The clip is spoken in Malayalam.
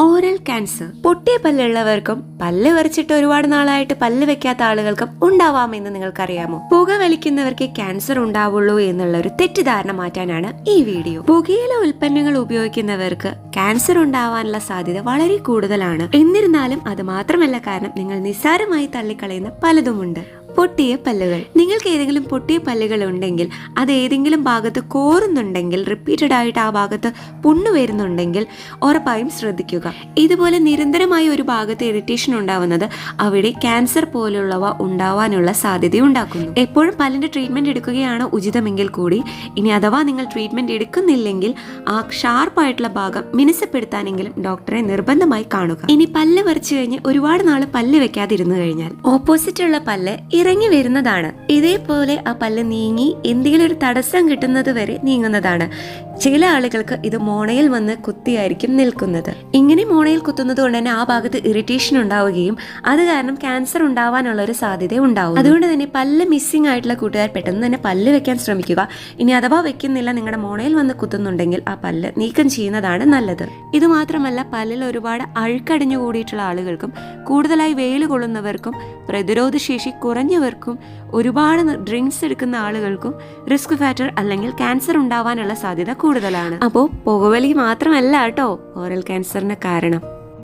Oral cancer. പൊട്ടിയ പല്ലുള്ളവർക്കും പല്ല് വരച്ചിട്ട് ഒരുപാട് നാളായിട്ട് പല്ല് വെക്കാത്ത ആളുകൾക്കും ഉണ്ടാവാമെന്ന് നിങ്ങൾക്കറിയാമോ? പുക വലിക്കുന്നവർക്ക് ക്യാൻസർ ഉണ്ടാവുള്ളൂ എന്നുള്ള ഒരു തെറ്റിദ്ധാരണ മാറ്റാനാണ് ഈ വീഡിയോ. പുകയില ഉൽപ്പന്നങ്ങൾ ഉപയോഗിക്കുന്നവർക്ക് ക്യാൻസർ ഉണ്ടാവാനുള്ള സാധ്യത വളരെ കൂടുതലാണ്. എന്നിരുന്നാലും അത് മാത്രമല്ല കാരണം നിങ്ങൾ നിസ്സാരമായി തള്ളിക്കളയുന്ന പലതുമുണ്ട്. പൊട്ടിയ പല്ലുകൾ. നിങ്ങൾക്ക് ഏതെങ്കിലും പൊട്ടിയ പല്ലുകൾ ഉണ്ടെങ്കിൽ അത് ഏതെങ്കിലും ഭാഗത്ത് കോറുന്നുണ്ടെങ്കിൽ റിപ്പീറ്റഡ് ആയിട്ട് ആ ഭാഗത്ത് പുണ്ണു വരുന്നുണ്ടെങ്കിൽ ഉറപ്പായും ശ്രദ്ധിക്കുക. ഇതുപോലെ നിരന്തരമായി ഒരു ഭാഗത്ത് ഇറിറ്റേഷൻ ഉണ്ടാവുന്നത് അവിടെ ക്യാൻസർ പോലുള്ളവ ഉണ്ടാവാനുള്ള സാധ്യത ഉണ്ടാക്കുന്നു. എപ്പോഴും പല്ലിന്റെ ട്രീറ്റ്മെന്റ് എടുക്കുകയാണ് ഉചിതമെങ്കിൽ കൂടി ഇനി അഥവാ നിങ്ങൾ ട്രീറ്റ്മെന്റ് എടുക്കുന്നില്ലെങ്കിൽ ആ ഷാർപ്പായിട്ടുള്ള ഭാഗം മിനുസപ്പെടുത്താനെങ്കിലും ഡോക്ടറെ നിർബന്ധമായി കാണുക. ഇനി പല്ല് പറിച്ചു കഴിഞ്ഞ് ഒരുപാട് നാൾ പല്ല് വെക്കാതിരുന്നു കഴിഞ്ഞാൽ ഓപ്പോസിറ്റ് ഉള്ള പല്ല് ഇറങ്ങി വരുന്നതാണ്. ഇതേപോലെ ആ പല്ല് നീങ്ങി എന്തെങ്കിലും ഒരു തടസ്സം കിട്ടുന്നത് വരെ നീങ്ങുന്നതാണ്. ചില ആളുകൾക്ക് ഇത് മോണയിൽ വന്ന് കുത്തിയായിരിക്കും നിൽക്കുന്നത്. ഇങ്ങനെ മോണയിൽ കുത്തുന്നത് കൊണ്ട് തന്നെ ആ ഭാഗത്ത് ഇറിറ്റേഷൻ ഉണ്ടാവുകയും അത് കാരണം ക്യാൻസർ ഉണ്ടാവാനുള്ള ഒരു സാധ്യത ഉണ്ടാവും അതുകൊണ്ട് തന്നെ പല്ല് മിസ്സിംഗ് ആയിട്ടുള്ള കൂട്ടുകാർ പെട്ടെന്ന് തന്നെ പല്ല് വെക്കാൻ ശ്രമിക്കുക. ഇനി അഥവാ വെക്കുന്നില്ല നിങ്ങളുടെ മോണയിൽ വന്ന് കുത്തുന്നുണ്ടെങ്കിൽ ആ പല്ല് നീക്കം ചെയ്യുന്നതാണ് നല്ലത്. ഇത് മാത്രമല്ല പല്ലിൽ ഒരുപാട് അഴുക്കടിഞ്ഞു കൂടിയിട്ടുള്ള ആളുകൾക്കും കൂടുതലായി വെയിൽ കൊള്ളുന്നവർക്കും പ്രതിരോധ ശേഷി കുറഞ്ഞവർക്കും ഒരുപാട് ഡ്രിങ്ക്സ് എടുക്കുന്ന ആളുകൾക്കും റിസ്ക് ഫാക്ടർ അല്ലെങ്കിൽ ക്യാൻസർ ഉണ്ടാവാനുള്ള സാധ്യത കൂടുതലാണ്. അപ്പോൾ പുകവലി മാത്രമല്ല കേട്ടോ ഓറൽ ക്യാൻസറിന് കാരണം.